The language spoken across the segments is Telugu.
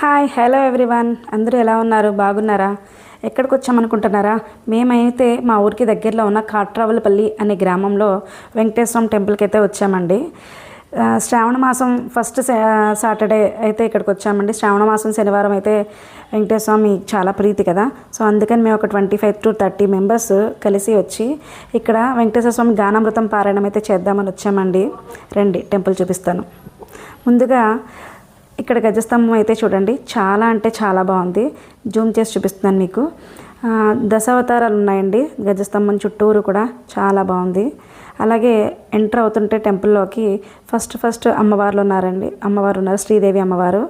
హాయ్ హలో ఎవ్రీవన్ అందరూ ఎలా ఉన్నారు? బాగున్నారా? ఎక్కడికి వచ్చామనుకుంటున్నారా మేమైతే మా ఊరికి దగ్గరలో ఉన్న కాట్రావులపల్లి అనే గ్రామంలో వెంకటేశ్వరం టెంపుల్కి అయితే వచ్చామండి శ్రావణ మాసం ఫస్ట్ సా- సాటర్డే అయితే ఇక్కడికి వచ్చామండి శ్రావణ మాసం శనివారం అయితే వెంకటేశ్వర స్వామి చాలా ప్రీతి కదా. సో అందుకని మేము ఒక twenty five to thirty members కలిసి వచ్చి ఇక్కడ వెంకటేశ్వర స్వామి గానామృతం పారాయణం అయితే చేద్దామని వచ్చామండి. రండి టెంపుల్ చూపిస్తాను. ముందుగా ఇక్కడ గజస్తంభం అయితే చూడండి. చాలా అంటే చాలా బాగుంది. జూమ్ చేసి చూపిస్తున్నాను మీకు. దశావతారాలు ఉన్నాయండి. గజస్తంభం చుట్టూరు కూడా చాలా బాగుంది. అలాగే ఎంటర్ అవుతుంటే టెంపుల్లోకి ఫస్ట్ ఫస్ట్ అమ్మవార్లు ఉన్నారండి. అమ్మవారు ఉన్నారు శ్రీదేవి అమ్మవారు.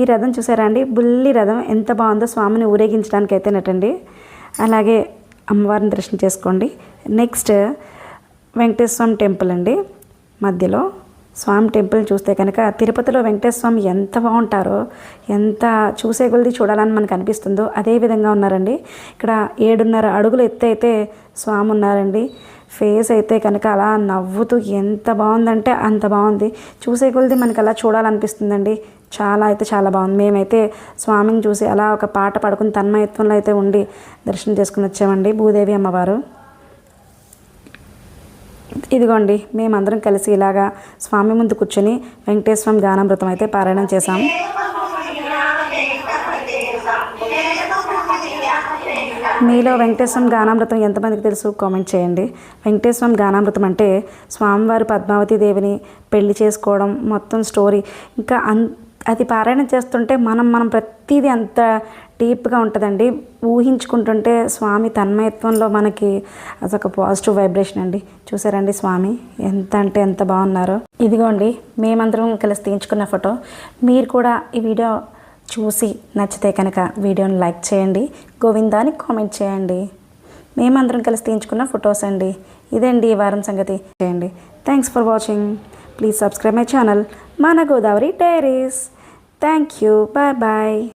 ఈ రథం చూసారా అండి? బుల్లి రథం ఎంత బాగుందో స్వామిని ఊరేగించడానికి అయితే నటండి అలాగే అమ్మవారిని దర్శనం చేసుకోండి. నెక్స్ట్ వెంకటేశ్వర స్వామి టెంపుల్ అండి. మధ్యలో స్వామి టెంపుల్ చూస్తే కనుక తిరుపతిలో వెంకటేశ్వర స్వామి ఎంత బాగుంటారో ఎంత చూసే కొలిది చూడాలని మనకు అనిపిస్తుందో అదే విధంగా ఉన్నారండి. ఇక్కడ ఏడున్నర అడుగులు ఎత్తు అయితే స్వామి ఉన్నారండి. ఫేస్ అయితే కనుక అలా నవ్వుతూ ఎంత బాగుందంటే అంత బాగుంది. చూసే కొలిది మనకి అలా చూడాలనిపిస్తుందండి. చాలా అయితే చాలా బాగుంది. మేమైతే స్వామిని చూసి అలా ఒక పాట పడుకుని తన్మయత్వంలో అయితే ఉండి దర్శనం చేసుకుని వచ్చామండి. భూదేవి అమ్మవారు. ఇదిగోండి మేమందరం కలిసి ఇలాగా స్వామి ముందు కూర్చొని వెంకటేశ్వరం గానామృతం అయితే పారాయణం చేశాం. మీలో వెంకటేశ్వరం గానామృతం ఎంతమందికి తెలుసు? కామెంట్ చేయండి. వెంకటేశ్వరం గానామృతం అంటే స్వామివారి పద్మావతి దేవిని పెళ్ళి చేసుకోవడం మొత్తం స్టోరీ. ఇంకా అన్ అది పారాయణం చేస్తుంటే మనం మనం ప్రతిదీ అంత డీప్గా ఉంటుందండి. ఊహించుకుంటుంటే స్వామి తన్మయత్వంలో మనకి అదొక పాజిటివ్ వైబ్రేషన్ అండి. చూసారండి స్వామి? ఎంత అంటే ఎంత బాగున్నారో. ఇదిగోండి మేమందరం కలిసి తీయించుకున్న ఫోటో. మీరు కూడా ఈ వీడియో చూసి నచ్చితే కనుక వీడియోని లైక్ చేయండి. గోవిందాని కామెంట్ చేయండి. మేమందరం కలిసి తీయించుకున్న ఫొటోస్ అండి. ఇదండి ఈ వారం సంగతి. చేయండి. Thanks for watching. Please subscribe my channel. మన Godavari diaries. Thank you. Bye bye.